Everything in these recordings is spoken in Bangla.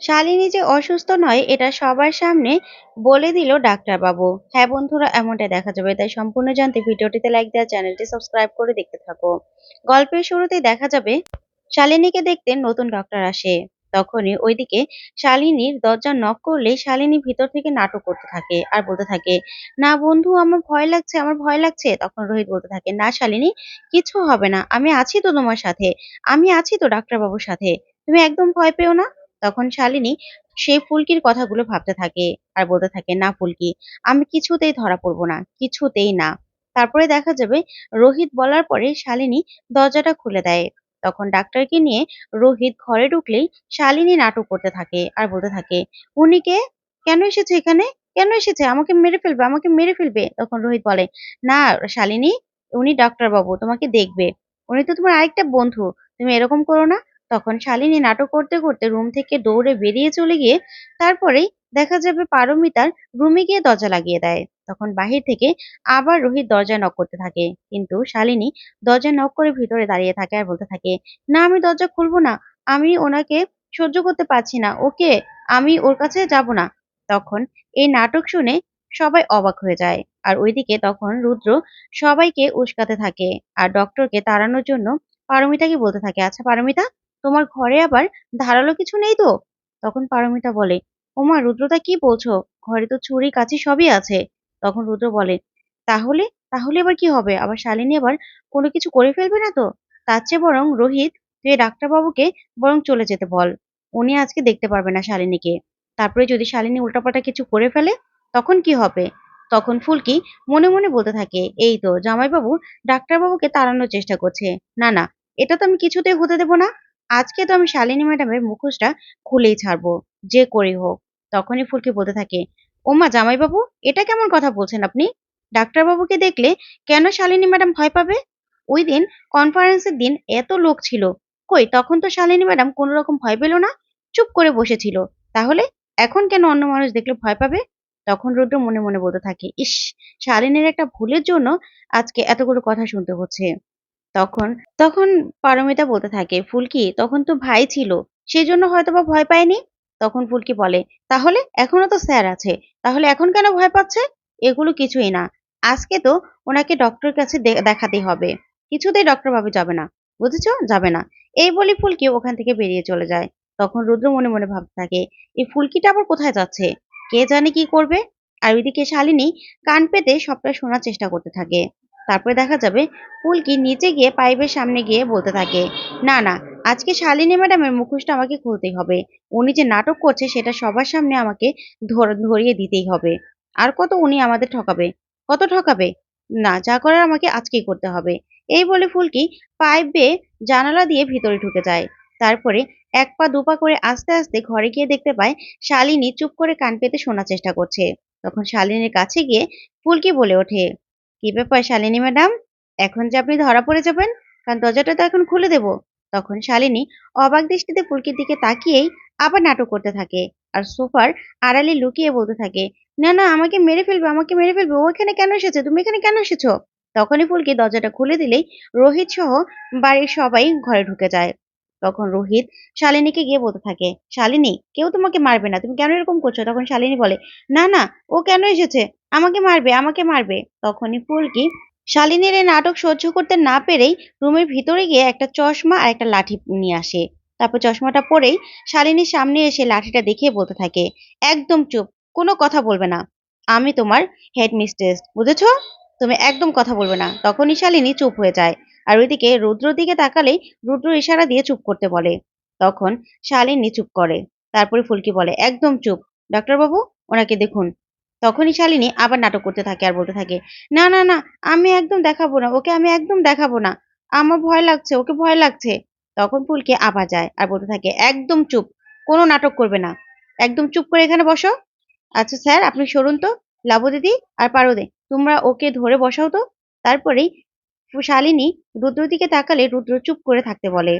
শালিনী যে অসুস্থ নয়, এটা সবার সামনে বলে দিল ডাক্তারবাবু। হ্যাঁ বন্ধুরা এমনটা দেখা যাবে। তাই সম্পূর্ণ জানতে ভিডিওটিতে লাইক দেওয়া, চ্যানেলটি সাবস্ক্রাইব করে দেখতে থাকো। গল্পের শুরুতেই দেখা যাবে, শালিনীকে দেখতে নতুন ডক্টর আসে। তখনই ওইদিকে শালিনীর দরজা নক করলে শালিনী ভিতর থেকে নাটক করতে থাকে আর বলতে থাকে, না বন্ধু, আমার ভয় লাগছে, আমার ভয় লাগছে। তখন রোহিত বলতে থাকে, না শালিনী, কিছু হবে না। আমি আছি তো তোমার সাথে। আমি আছি তো ডাক্তারবাবুর সাথে। তুমি একদম ভয় পেও না? তখন শালিনী সেই ফুলকির কথাগুলো ভাবতে থাকে আর বলতে থাকে, না ফুলকি, আমি কিছুতেই ধরা পড়ব না, কিছুতেই না। তারপরে দেখা যাবে রোহিত বলার পরে শালিনী দরজাটা খুলে দেয়। তখন ডাক্তারকে নিয়ে রোহিত ঘরে ঢুকলেই শালিনী নাটক করতে থাকে আর বলতে থাকে, উনি কে? কেন এসেছে এখানে? কেন এসেছে? আমাকে মেরে ফেলবে, আমাকে মেরে ফেলবে? তখন রোহিত বলে, না শালিনী, উনি ডাক্তার বাবু তোমাকে দেখবে। উনি তো তোমার আরেকটা বন্ধু, তুমি এরকম করো না তখন শালিনী নাটক করতে করতে রুম থেকে দৌড়ে বেরিয়ে চলে গিয়ে তারপরেই দেখা যাবে পারমিতার রুমে গিয়ে দরজা লাগিয়ে দেয়। তখন বাহির থেকে আবার রোহিত দরজা নক করতে থাকে। কিন্তু শালিনী দরজা নক করে ভিতরে দাঁড়িয়ে থাকে আর বলতে থাকে, না, আমি দরজা খুলবো না। আমি ওনাকে সহ্য করতে পারছি না। ওকে আমি ওর কাছে যাব না। তখন এই নাটক শুনে সবাই অবাক হয়ে যায়। আর ওইদিকে তখন রুদ্র সবাইকে উস্কাতে থাকে। আর ডক্টরকে তাড়ানোর জন্য পারমিতাকে বলতে থাকে আচ্ছা পারমিতা তোমার ঘরে আবার ধারালো কিছু নেই তো? তখন পারমিতা বলে, ওমা রুদ্রতা কি বলছো? ঘরে তো ছুরি কাছি সবই আছে। তখন রুদ্র বলে, তাহলে তাহলে এবার কি হবে? আবার শালিনী আবার কোনো কিছু করে ফেলবে না তো? তার চেয়ে বরং রোহিত, তুই ডাক্তারবাবুকে বরং চলে যেতে বল। উনি আজকে দেখতে পারবে না শালিনীকে। তারপরে যদি শালিনী উল্টাপাল্টা কিছু করে ফেলে, তখন কি হবে? তখন ফুলকি মনে মনে বলতে থাকে, এই তো, জামাইবাবু ডাক্তারবাবুকে তাড়ানোর চেষ্টা করছে। না না, এটা তো আমি কিছুতেই হতে দেবো না। আজকে তো আমি শালিনী ম্যাডামের মুখোশটা খুলেই ছাড়বো, যে করেই হোক। তখনই ফুলকি বলতে থাকে, ওমা, জামাইবাবু, এটা কেমন কথা বলছেন আপনি? ডাক্তারবাবুকে দেখলে কেন শালিনী ম্যাডাম ভয় পাবে? ওই দিন কনফারেন্সের দিন এত লোক ছিল। কই, তখন তো শালিনী ম্যাডাম কোনো রকম ভয় পেল না? চুপ করে বসেছিল। তাহলে এখন কেন অন্য মানুষ দেখলে ভয় পাবে? তখন রুদ্র মনে মনে বলতে থাকে, ইস, শালিনীর একটা ভুলের জন্য আজকে এতগুলো কথা শুনতে হচ্ছে। তখন তখন পারমিতা বলতে থাকে, ফুলকি, তখন তো ভাই ছিল সেই জন্য হয়তো বা ভয় পায়নি? তখন ফুলকি বলে, তাহলে এখনও তো স্যার আছে, তাহলে এখন কেন ভয় পাচ্ছে? এগুলো কিছুই না। আজকে তো ওনাকে ডক্টর কাছে দেখাতে হবে। কিছুতেই ডক্টর বাবু যাবে না, বুঝেছ? যাবে না। এই বলি ফুলকি ওখান থেকে বেরিয়ে চলে যায়। তখন রুদ্র মনে মনে ভাবতে থাকে, এই ফুলকিটা আবার কোথায় যাচ্ছে? কে জানে কি করবে? আর ওইদিকে শালিনী কান পেতে সবটা শোনার চেষ্টা করতে থাকে। তারপরে দেখা যাবে ফুলকি নিচে গিয়ে পাইপের সামনে গিয়ে বলতে থাকে, না না, আজকে শালিনী ম্যাডামের মুখোশটা আমাকে খুলতেই হবে। উনি যে নাটক করছে সেটা সবার সামনে আমাকে ধর- ধরিয়ে দিতেই হবে। আর কত উনি আমাদের ঠকাবে? কত ঠকাবে? না, যা করার আমাকে আজকেই করতে হবে। এই বলে ফুলকি পাইপ বেয়ে জানালা দিয়ে ভিতরে ঢুকে যায়। তারপরে এক পা দুপা করে আস্তে আস্তে ঘরে গিয়ে দেখতে পায় শালিনী চুপ করে কান পেতে শোনার চেষ্টা করছে। তখন শালিনীর কাছে গিয়ে ফুলকি বলে ওঠে কি ব্যাপার শালিনী ম্যাডাম? এখন যে আপনি ধরা পড়ে যাবেন, কারণ দরজাটা তো এখন খুলে দেব। তখন শালিনী অবাক দৃষ্টিতে পুলকির দিকে তাকিয়েই আবার নাটক করতে থাকে আর সোফার আড়ালে লুকিয়ে বলতে থাকে, না না, আমাকে মেরে ফেলবে, আমাকে মেরে ফেলবে, ও এখানে কেন এসেছে? তুমি এখানে কেন এসেছ? তখনই ফুলকি দরজাটা খুলে দিলেই রোহিত সহ বাড়ির সবাই ঘরে ঢুকে যায়। তখন রোহিত শালিনীকে গিয়ে বলতে থাকে, শালিনী, কেউ তোমাকে মারবে না, তুমি কেন এরকম করছ? তখন শালিনী বলে, না না, ও কেন এসেছে? আমাকে মারবে আমাকে মারবে। তখনই ফুলকি শালিনীর এই নাটক সহ্য করতে না পেরেই রুমের ভিতরে গিয়ে একটা চশমা আর একটা লাঠি নিয়ে আসে। তারপর চশমাটা পরেই শালিনীর সামনে এসে লাঠিটা দেখিয়ে বলতে থাকে, একদম চুপ, কোনো কথা বলবে না। আমি তোমার হেড মিস্ট্রেস বুঝেছ? তুমি একদম কথা বলবে না। তখনই শালিনী চুপ হয়ে যায়। আর ওইদিকে রুদ্রর দিকে তাকালেই রুদ্র ইশারা দিয়ে চুপ করতে বলে। তখন শালিনী চুপ করে। তারপরে ফুলকি বলে, একদম চুপ। ডাক্তারবাবু, ওনাকে দেখুন। তখনই শালিনী আবার নাটক করতে থাকে আর বলতে থাকে, না না না, আমি একদম দেখাবো না, ওকে আমি একদম দেখাবো না। আমার ভয় লাগছে, ওকে ভয় লাগছে। তখন ফুলকে আবার যায় আর বলতে থাকে, একদম চুপ, কোনো নাটক করবে না। একদম চুপ করে এখানে বসো। আচ্ছা স্যার, আপনি সরুন তো লাবু দিদি আর পারদে, তোমরা ওকে ধরে বসাও তো। তারপরেই শালিনী রুদ্র দিকে তাকালে রুদ্র চুপ করে থাকতে বলে।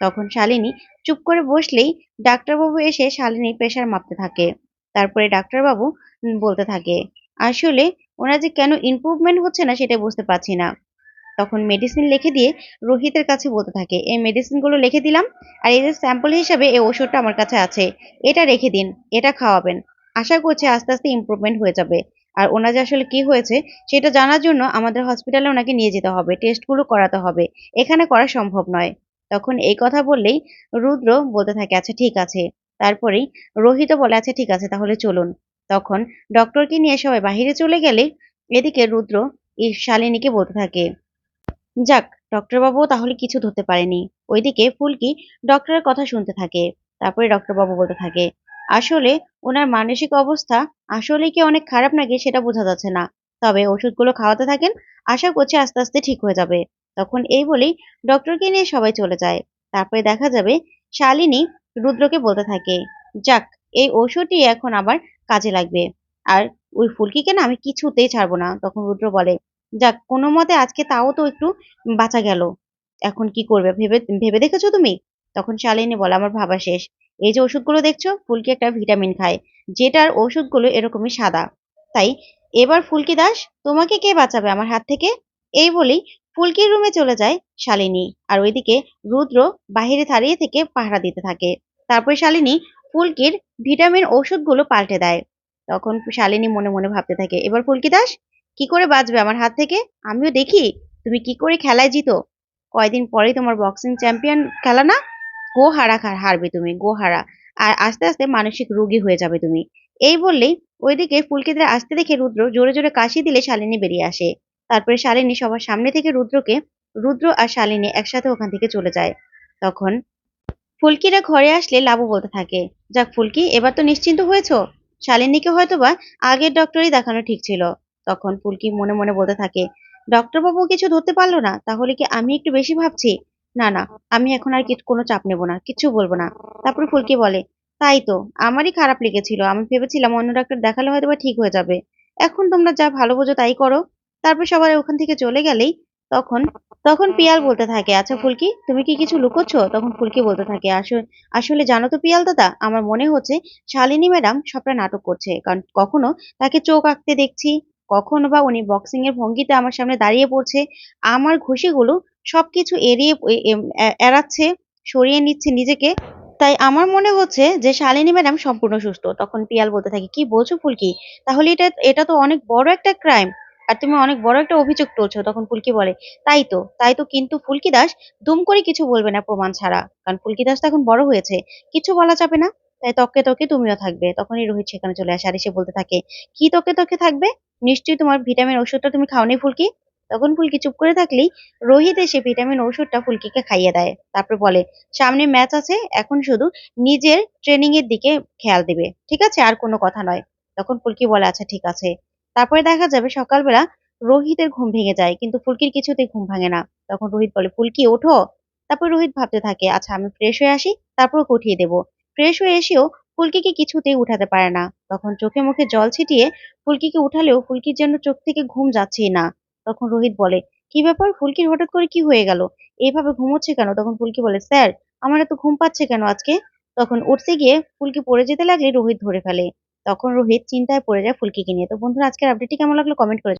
তখন শালিনী চুপ করে বসলেই ডাক্তারবাবু এসে শালিনীর প্রেশার মাপতে থাকে। তারপরে ডাক্তারবাবু বলতে থাকে, আসলে ওনার যে কেন ইমপ্রুভমেন্ট হচ্ছে না সেটা বুঝতে পারছি না। তখন মেডিসিন লিখে দিয়ে রোহিতের কাছে বলতে থাকে, এই মেডিসিনগুলো লিখে দিলাম আর এই যে স্যাম্পল হিসাবে এই ওষুধটা আমার কাছে আছে। এটা রেখে দিন, এটা খাওয়াবেন। আশা করছি আস্তে আস্তে ইমপ্রুভমেন্ট হয়ে যাবে। আর ওনার আসলে কি হয়েছে, সেটা জানার জন্য আমাদের হসপিটালে ওনাকে নিয়ে যেতে হবে টেস্টগুলো করাতে হবে। এখানে করা সম্ভব নয়। তখন এই কথা বললেই রুদ্র বলতে থাকে আচ্ছা ঠিক আছে। তারপরেই রোহিত বলে আচ্ছা ঠিক আছে, তাহলে চলুন। তখন ডক্টরকে নিয়ে সবাই বাহিরে চলে গেলে এদিকে রুদ্র শালিনীকে বলতে থাকে, যাক ডক্টর বাবু তাহলে কিছু ধরতে পারেনি। ওইদিকে ফুলকি ডক্টরের কথা শুনতে থাকে। তারপরে ডক্টর বাবু বলতে থাকে আসলে ওনার মানসিক অবস্থা আসলে কি অনেক খারাপ নাকি সেটা বোঝা যাচ্ছে না। তবে ওষুধগুলো খাওয়াতে থাকেন, আশা করছি আস্তে আস্তে ঠিক হয়ে যাবে। তখন এই বলেই ডক্টরকে নিয়ে সবাই চলে যায়। তারপরে দেখা যাবে শালিনী রুদ্রকে বলতে থাকে, যাক, এই ওষুধটি এখন আবার কাজে লাগবে। আর ওই ফুলকিকে না আমি কিছুতেই ছাড়বো না। তখন রুদ্র বলে, যাক, কোনো মতে আজকে তাও তো একটু বাঁচা গেল। এখন কি করবে, ভেবে ভেবে দেখেছ তুমি? তখন শালিনী বলে, আমার ভাবা শেষ। এই যে ওষুধগুলো দেখছ, ফুলকি একটা ভিটামিন খায়, যেটার ওষুধগুলো এরকমই সাদা। তাই এবার ফুলকি দাস, তোমাকে কে বাঁচাবে আমার হাত থেকে? এই বলেই ফুলকির রুমে চলে যায় শালিনী আর ওইদিকে রুদ্র বাহিরে দাঁড়িয়ে থেকে পাহারা দিতে থাকে। তারপরে শালিনী ফুলকির ভিটামিন ওষুধগুলো পাল্টে দেয়। তখন শালিনী মনে মনে ভাবতে থাকে, এবার ফুলকি দাস, কি করে বাঁচবে আমার হাত থেকে? আমিও দেখি, তুমি কি করে খেলায় জিতো? কয়দিন পরেই তোমার বক্সিং চ্যাম্পিয়ন খেলা না? গো হারা খা- হারবে তুমি গো হারা আর আস্তে আস্তে মানসিক রোগী হয়ে যাবে তুমি। এই বললেই ওইদিকে ফুলকিদের আসতে দেখে রুদ্র জোরে জোরে কাশি দিলে শালিনী বেরিয়ে আসে। তারপরে শালিনী সবার সামনে থেকে রুদ্রকে, রুদ্র আর শালিনী একসাথে ওখান থেকে চলে যায়। তখন ফুলকিরা ঘরে আসলে লাবু বলতে থাকে, যাক ফুলকি, এবার তো নিশ্চিন্ত হয়েছো? শালিনীকে হয়তোবা আগের ডক্টরই দেখানো ঠিক ছিল। তখন ফুলকি মনে মনে বলতে থাকে ডক্টর বাবু কিছু ধরতে পারল না, তাহলে কি আমি একটু বেশি ভাবছি? না না, আমি এখন আর কোনো চাপ নেব না কিছু বলব না। তারপরে ফুলকি বলে, তাই তো, আমারই খারাপ লেগেছিল, আমি ভেবেছিলাম অন্য ডাক্তার দেখালে হয়তো বা ঠিক হয়ে যাবে। এখন তোমরা যা ভালো বোঝো তাই করো। তারপর সবাই ওখান থেকে চলে গেলেই তখন তখন পিয়াল বলতে থাকে আচ্ছা ফুলকি, তুমি কি কিছু লুকোচ্ছ? তখন ফুলকি বলতে থাকে আসলে জানো তো পিয়াল দাদা, আমার মনে হচ্ছে শালিনী ম্যাডাম সবটা নাটক করছে, কারণ কখনো তাকে চোখ আঁকতে দেখছি, কখনো বা উনি বক্সিং এর ভঙ্গিতে আমার সামনে দাঁড়িয়ে পড়ছে, আমার ঘুষিগুলো সবকিছু এড়িয়ে এড়াচ্ছে, সরিয়ে নিচ্ছে নিজেকে। তাই আমার মনে হচ্ছে যে শালিনী ম্যাডাম সম্পূর্ণ সুস্থ। তখন পিয়াল বলতে থাকে, কি বলছো ফুলকি? তাহলে এটা এটা তো অনেক বড় একটা ক্রাইম আর তুমি অনেক বড় একটা অভিযোগ তুলছো। তখন ফুলকি বলে, তাই তো তাই তো কিন্তু ফুলকি দাস দুম করে কিছু বলবে না প্রমাণ ছাড়া। কারণ ফুলকি দাস তো এখন বড় হয়েছে, কিছু বলা যাবে না। তাই তককে তকে তুমিও থাকবে। তখনই রোহিত সেখানে চলে আসে আর এসে বলতে থাকে, কি তকে তকে থাকবে? নিশ্চয়ই তোমার ভিটামিন ওষুধটা তুমি খাওনি ফুলকি? তখন ফুলকি চুপ করে থাকলেই রোহিত এসে ভিটামিন ওষুধটা ফুলকিকে খাইয়ে দেয়। তারপর বলে, সামনে ম্যাচ আছে, এখন শুধু নিজের ট্রেনিং এর দিকে খেয়াল দিবে, ঠিক আছে? আর কোনো কথা নয়। তখন ফুলকি বলে আচ্ছা ঠিক আছে। তারপরে দেখা যাবে সকালবেলা রোহিতের ঘুম ভেঙে যায়, কিন্তু ফুলকির কিছুতেই ঘুম ভাঙে না। তখন রোহিত বলে, ফুলকি, ওঠো। তারপর রোহিত ভাবতে থাকে আচ্ছা আমি ফ্রেশ হয়ে আসি, তারপর উঠিয়ে দেবো। ফ্রেশ হয়ে এসেও ফুলকিকে কিছুতেই উঠাতে পারে না। তখন চোখে মুখে জল ছিটিয়ে ফুলকিকে উঠালেও ফুলকির জন্য চোখ থেকে ঘুম যাচ্ছেই না। তখন রোহিত বলে, কি ব্যাপার? ফুলকির হঠাৎ করে কি হয়ে গেল? এইভাবে ঘুমোচ্ছে কেন? তখন ফুলকি বলে, স্যার, আমার এত ঘুম পাচ্ছে কেন আজকে? তখন উঠতে গিয়ে ফুলকি পড়ে যেতে লাগলে রোহিত ধরে ফেলে। তখন রোহিত চিন্তায় পড়ে যায় ফুলকিকে নিয়ে। তো বন্ধুরা, আজকের আপডেটটি কেমন লাগল? কমেন্ট করে